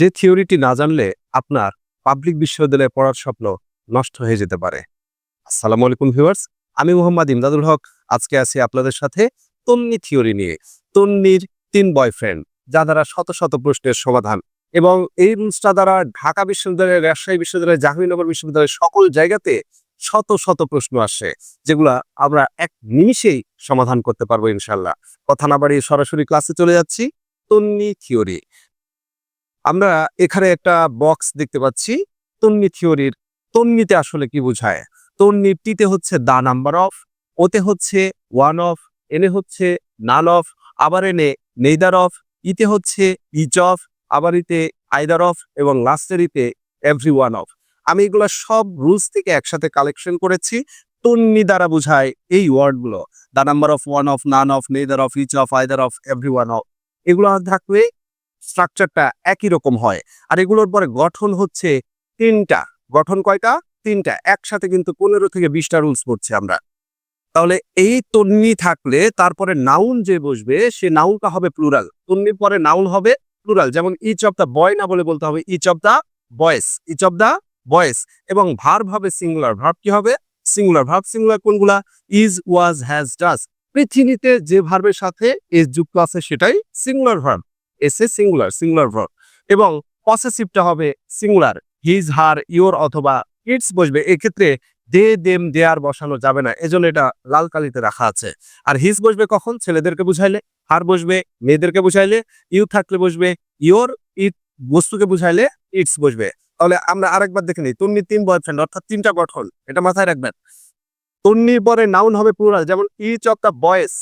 যে থিওরিটি না জানলে আপনার পাবলিক বিশ্ববিদ্যালয়ে পড়ার স্বপ্ন নষ্ট হয়ে যেতে পারে। আসসালামু আলাইকুম ভিউয়ার্স, আমি মোহাম্মদ ইমদাদুল হক। আজকে আছি আপনাদের সাথে তন্নি থিওরি নিয়ে। তন্নির তিন বয়ফ্রেন্ড, যা দ্বারা শত শত প্রশ্নের সমাধান এবং এই রুলসটা দ্বারা ঢাকা বিশ্ববিদ্যালয় রাজশাহী বিশ্ববিদ্যালয় জাহাঙ্গীরনগর বিশ্ববিদ্যালয় সকল জায়গাতে শত শত প্রশ্ন আসে, যেগুলা আমরা এক নিমিষেই সমাধান করতে পারব ইনশাল্লাহ কথা না বাড়িয়ে সরাসরি ক্লাসে চলে যাচ্ছি। তন্নি থিওরি। আমরা এখানে একটা বক্স দেখতে পাচ্ছি। তন্নি থিওরির তন্নিতে আসলে কি বোঝায়? তন্নি টিতে হচ্ছে দা নাম্বার অফ ওতে হচ্ছে ওয়ান অফ এনে হচ্ছে নাল অফ আবার এনে নেইদার অফ ইতে হচ্ছে ইচ অফ আবার ইতে আইদার অফ এবং লাস্টের ইতে এভরি ওয়ান অফ আমি এগুলো সব রুলস থেকে একসাথে কালেকশন করেছি। তন্নি দ্বারা বোঝায় এই ওয়ার্ডগুলো। The number of one of none of neither of each of either of every one of এগুলো থাকলে স্ট্রাকচারটা একই রকম হয়। আর এগুলোর পরে গঠন হচ্ছে তিনটা। গঠন কয়টা? তিনটা। একসাথে কিন্তু পনেরো থেকে বিশটা রুলস পড়ছে আমরা। তাহলে এই তন্নি থাকলে তারপরে নাউন যে বসবে, সে নাউনটা হবে প্লুরাল তন্নির পরে নাউন হবে প্লুরাল যেমন ইচ অফ দ্য বয় না বলে বলতে হবে each of the boys each of the boys এবং ভার্ব হবে সিঙ্গুলার ভার্ব কি হবে? সিঙ্গুলার ভার্ব সিঙ্গুলার কোনগুলা? ইজ ওয়াজ হ্যাজ ডাস পৃথিবীতে যে ভার্বের সাথে এস যুক্ত আছে সেটাই singular verb s singular singular verb এবং পসেসিভটা হবে সিঙ্গুলার হিজ হার ইওর অথবা ইটস বসবে। এক্ষেত্রে দে দেম দেয়ার বসানো যাবে না। এজন্য এটা লাল কালিতে রাখা আছে। আর হিজ বসবে কখন? ছেলেদেরকে বুঝাইলে। হার বসবে, মেয়েদেরকে বুঝাইলে। ইউ থাকলে বসবে ইওর ইট বস্তুকে বুঝাইলে ইটস বসবে। তাহলে আমরা আরেকবার দেখে নিই। তন্নি তিন বয়ফ্রেন্ড অর্থাৎ তিনটা গঠন। এটা মাথায় রাখবেন। তন্নির পরে নাউন হবে প্লুরাল যেমন each of the boys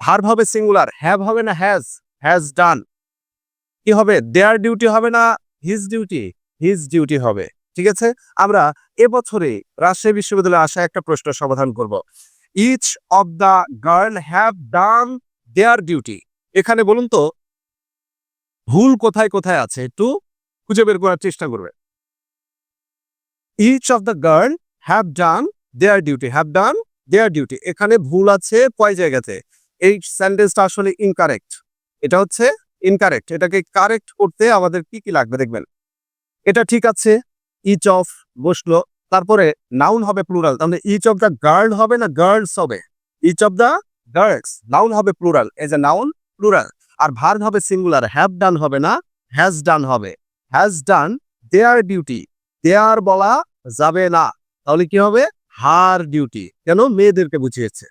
verb হবে সিঙ্গুলার হ্যাভ হবে না হ্যাজ হ্যাজ ডান কি হবে? দেয়ার ডিউটি হবে না হিজ ডিউটি হিজ ডিউটি হবে। ঠিক আছে? আমরা এবছরে রাজশাহী বিশ্ববিদ্যালয়ে আসা একটা প্রশ্ন সমাধান করব। Each of the girl have done their duty এখানে বলুন তো, ভুল কোথায় কোথায় আছে একটু খুঁজে বের করার চেষ্টা করবে each of the girl have done their duty have done their duty এখানে ভুল আছে কয় জায়গাতে? এই সেন্টেন্সটা আসলে ইনকারেক্ট এটা হচ্ছে ইনকারেক্ট এটাকে কারেক্ট করতে আমাদের কি কি লাগবে দেখবেন। এটা ঠিক আছে ইচ অফ বসল, তারপরে নাউন হবে প্লুরাল তাহলে ইচ অফ দ্য গার্ল হবে না গার্লস হবে? Each of the girls noun হবে plural as a noun plural R verb হবে সিঙ্গুলার হ্যাভ ডান হবে না হ্যাজ ডান হবে। হ্যাজ ডান দেয়ার ডিউটি দেয়ার বলা যাবে না, তাহলে কি হবে? হার ডিউটি কেন? মেয়েদেরকে বুঝিয়েছে।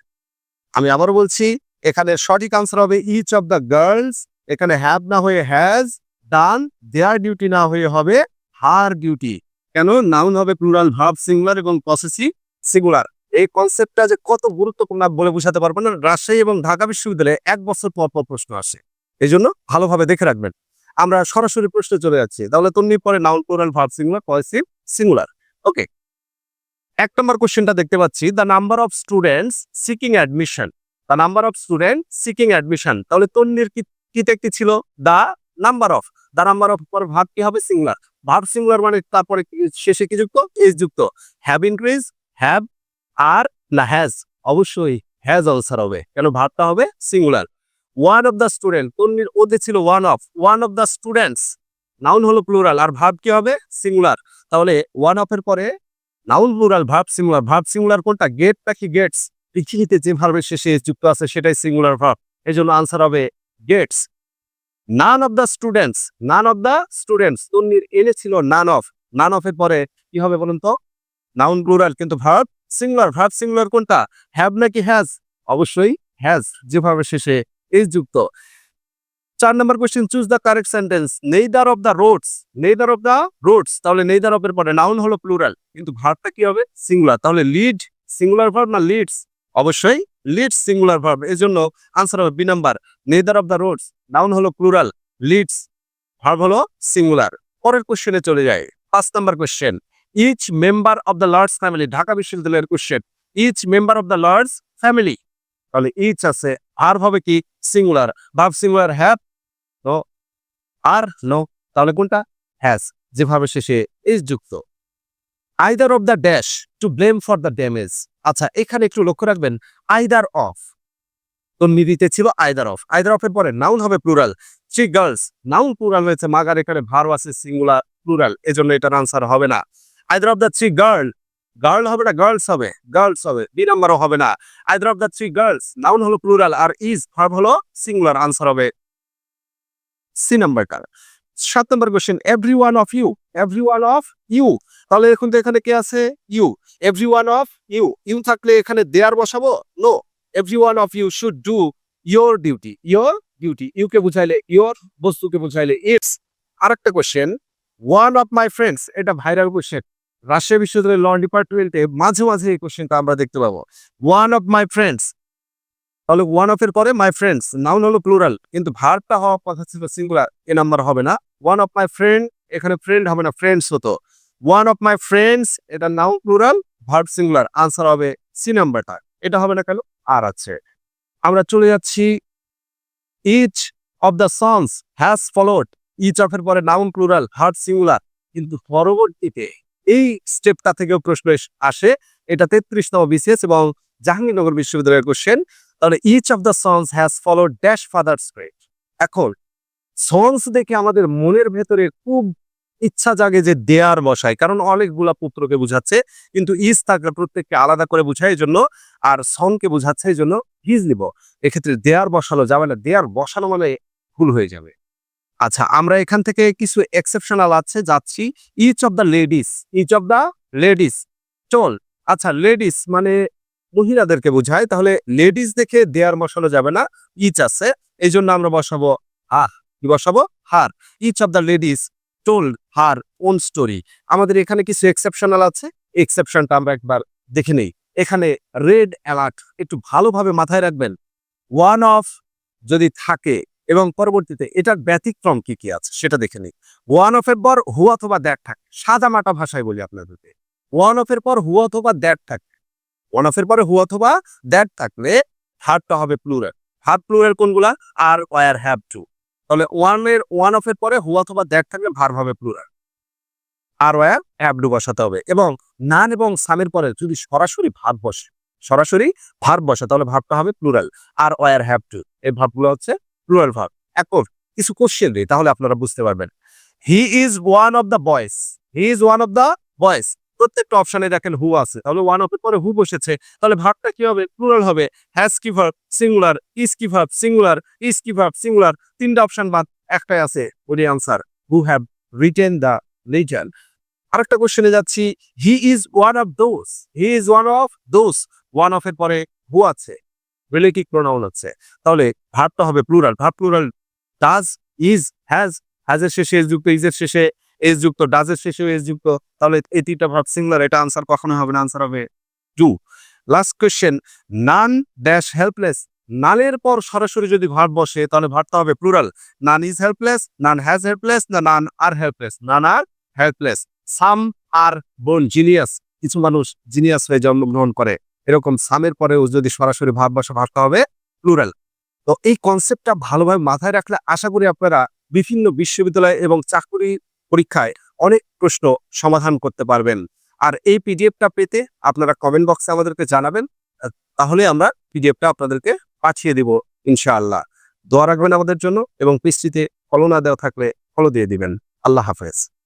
আমি আবার বলছি এখানে সঠিক আনসার হবে ইচ অফ দ্য গার্লস এখানে হ্যাভ না হয়ে হ্যাজ ডান দেয়ার ডিউটি না হয়ে হবে হার ডিউটি কেন? নাউন হবে প্লুরাল ভার্ব সিঙ্গুলার এবং পসেসিভ সিঙ্গুলার এই কনসেপ্টটা যে কত গুরুত্বপূর্ণ বলে বোঝাতে পারব না। রাজশাহী এবং ঢাকা বিশ্ববিদ্যালয়ে এক বছর পর পর প্রশ্ন আসে। এই জন্য ভালোভাবে দেখে রাখবেন। আমরা সরাসরি প্রশ্নে চলে যাচ্ছি। তাহলে তন্নি পরে noun plural verb singular possessive singular okay এক নম্বর কোশ্চেনটা দেখতে পাচ্ছি। The number of students seeking admission the number of student seeking admission তাহলে তন্নির কিতে একটি ছিল? The number of the number of পর ভাব কি হবে? সিঙ্গুলার ভাব সিঙ্গুলার মানে তারপরে শেষে কি যুক্ত? ইজ যুক্ত। হ্যাভ ইনক্রিজ হ্যাভ আর না হ্যাজ অবশ্যই হ্যাজ অলসার হবে। কেন ভাবটা হবে? Singular one of the student তন্নির ওদে ছিল one of one of the students noun হলো প্লুরাল আর ভাব কি হবে? সিঙ্গুলার তাহলে ওয়ান অফ এর পরে noun plural verb singular verb singular কোনটা? গেট পাখি গেটস পৃথিবীতে যে ভার্বের শেষে যুক্ত আছে সেটাই সিঙ্গুলার ভার্ব এই জন্য আনসার হবে gets none of the students none of the students তন্নির এনে ছিল নান অফ নান অফ এর পরে কি হবে বলুন তো? নাউন প্লুরাল কিন্তু ভার্ব সিঙ্গুলার ভার্ব সিঙ্গুলার কোনটা? হ্যাভ নাকি হ্যাজ অবশ্যই হ্যাজ যেভাবে শেষে ইজ যুক্ত। চার নম্বর question choose the correct sentence neither of the roads neither of the roads তাহলে নেইদার অফ এর পরে নাউন হলো প্লুরাল কিন্তু ভার্বটা কি হবে? সিঙ্গুলার তাহলে লিড সিঙ্গুলার ভার্ব না লিডস অবশ্যই লিডস সিঙ্গুলার ভার্ব এই জন্য আনসার হবে B number neither of the roads noun হলো প্লুরাল লিডস ভার্ব হলো সিঙ্গুলার পরের কোশ্চেনে চলে যায় পাঁচ number question each member of the large family Dhaka বিশ্ববিদ্যালয়ের question each member of the large family তাহলে ইচ আছে ভার্ব হবে কি? Singular verb singular have no R no তাহলে কোনটা? হ্যাজ যেভাবে শেষে ইজ যুক্ত। Either of the dash to blame for the damage আচ্ছা এখানে একটু লক্ষ্য রাখবেন আইদার অফ তো নিদিতে ছিল আইদার অফ আইদার অফের পরে নাউন হবে plural three girls noun plural হয়েছে, মাগার এখানে ভার আছে সিঙ্গুলার প্লুরাল এজন্য এটার আনসার হবে না। Either of the three girl girl হবে না গার্লস হবে গার্লস হবে বি নাম্বারও হবে না। Either of the three girls noun হলো প্লুরাল আর ইজ ভার্ব হলো সিঙ্গুলার আনসার হবে। সি নাম্বারটা সাত নম্বর question every one of you every one of you তাহলে এখন তো এখানে কে আছে? You every one of you you থাকলে এখানে দেয়ার বসাবো? No every one of you should do your duty your duty UK বুঝাইলে? ইয়োর বস্তুকে বুঝাইলে। ইটস আর একটা question one of my friends এটা ভাইরাল কোশ্চেন রাজশাহী বিশ্ববিদ্যালয়ের ল ডিপার্টমেন্টে মাঝে মাঝে এই কোশ্চেনটা আমরা দেখতে পাবো। ওয়ান অফ মাই ফ্রেন্ডস তাহলে ওয়ান অফ এর পরে মাই ফ্রেন্ডস নাউন হলো প্লুরাল কিন্তু ভার্বটা হওয়ার কথা ছিল সিঙ্গুলার এ নাম্বার হবে না। ওয়ান অফ মাই ফ্রেন্ড এখানে ফ্রেন্ড হবে না ফ্রেন্ডস হতো। ওয়ান অফ মাই ফ্রেন্ডস এটা noun plural verb singular answer হবে সি নাম্বারটা এটা হবে না কেন? আর আছে। আমরা চলে যাচ্ছি। Each of the sons has followed each of এর পরে নাউন প্লুরাল ভার্ব সিঙ্গুলার কিন্তু পরবর্তীতে এই স্টেপটা থেকেও প্রশ্ন আসে। এটা তেত্রিশতম বিসিএস এবং জাহাঙ্গীরনগর বিশ্ববিদ্যালয়ের কোশ্চেন তাহলে each of the sons has follow dash fathers great এখন সন্স দেখে আমাদের মনের ভেতরে খুব ইচ্ছা জাগে যে দেয়ার বসায় কারণ অনেকগুলা পুত্রকে বুঝাচ্ছে, কিন্তু ইজ থাকলে প্রত্যেককে আলাদা করে বুঝায় জন্য আর সনকে বুঝাচ্ছে এই জন্য হিজ নিব। এক্ষেত্রে দেয়ার বসানো যাবে না, দেয়ার বসানো মানে ভুল হয়ে যাবে। আচ্ছা আমরা এখান থেকে কিছু এক্সেপশনাল আছে, যাচ্ছি। Each of the ladies each of the ladies চল। আচ্ছা লেডিস মানে মহিলাদেরকে বোঝায়, তাহলে লেডিস দেখে দেয়ার বসানো যাবে না, ইচ আছে এই জন্য আমরা বসাবো হার। কি বসাবো? Her. Each of the ladies told her own story. আমাদের এখানে কিছু এক্সেপশনাল আছে, এক্সেপশনটা আমরা একবার দেখে নেই। এখানে রেড অ্যালার্ট একটু ভালোভাবে মাথায় রাখবেন। ওয়ান অফ যদি থাকে, এবং পরবর্তীতে এটার ব্যতিক্রম কি কি আছে সেটা দেখে নিই। ওয়ান অফ এর পর হু অথবা দ্যাট থাকে। সাদা মাটা ভাষায় বলি আপনাদেরকে। ওয়ান অফ এর পর হু অথবা দ্যাট থাকে। ওয়ান অফ এর পরে হু অথবা দ্যাট থাকলে হারটা হবে প্লুরাল হার প্লুরাল কোনগুলা? আর ওয়ার হ্যাভ টু তাহলে ওয়ানের ওয়ান অফ এর পরে হু অথবা দ্যাট থাকলে ভার হবে plural R were have to বসাতে হবে। এবং নান এবং সামের পরে যদি সরাসরি ভাব বসে, সরাসরি ভার বসে, তাহলে ভাবটা হবে plural R were have to এই ভাবগুলো হচ্ছে প্লুরাল ভাব এখন কিছু কোশ্চেন দিই, তাহলে আপনারা বুঝতে পারবেন। He is one of the boys he is one of the boys প্রত্যেকটা অপশনে দেখেন হু আছে। তাহলে ওয়ান অফের পরে হু বসেছে, তাহলে ভাবটা কি হবে? প্লুরাল হবে হ্যাজ কি ভার্ব সিঙ্গুলার ইজ কি ভার্ব সিঙ্গুলার ইজ কি ভার্ব সিঙ্গুলার তিনটা অপশন বাদ, একটাই আছে ওডি answer who have written the little আরেকটা কোশ্চেনে যাচ্ছি he is one of those he is one of those one of এর পরে হু আছে? রিলেটিভ প্রোনাউন আছে? তাহলে ভাবটা হবে plural verb plural does is has হ্যাজের শেষে যুক্ত ইজের শেষে এস যুক্ত ডাজের শেষেও এস যুক্ত, তাহলে তিনটা ভাব সিঙ্গুলার এটা আনসার কখনো হবে না আনসার হবে to last question none dash helpless নানের পর সরাসরি যদি ভার্ব বসে, তাহলে ভাবটা হবে plural none is helpless none has helpless না নান আর হেল্পলেস নান আর হেল্পলেস সাম আর বোন জিনিয়াস কিছু মানুষ জিনিয়াস হয়ে জন্মগ্রহণ করে, এরকম সামের পরেও যদি সরাসরি ভাব বসা ভাবটা হবে প্লুরাল তো এই কনসেপ্টটা ভালোভাবে মাথায় রাখলে আশা করি আপনারা বিভিন্ন বিশ্ববিদ্যালয় এবং চাকরি পরীক্ষায় অনেক প্রশ্ন সমাধান করতে পারবেন। আর এই পিডিএফটা পেতে আপনারা কমেন্ট বক্সে আমাদেরকে জানাবেন। তাহলে আমরা পিডিএফটা আপনাদেরকে পাঠিয়ে দিব ইনশাআল্লাহ। দোয়া রাখবেন আমাদের জন্য এবং পৃষ্ঠিতে ফলো না দেওয়া থাকলে ফলো দিয়ে দিবেন। আল্লাহ হাফেজ।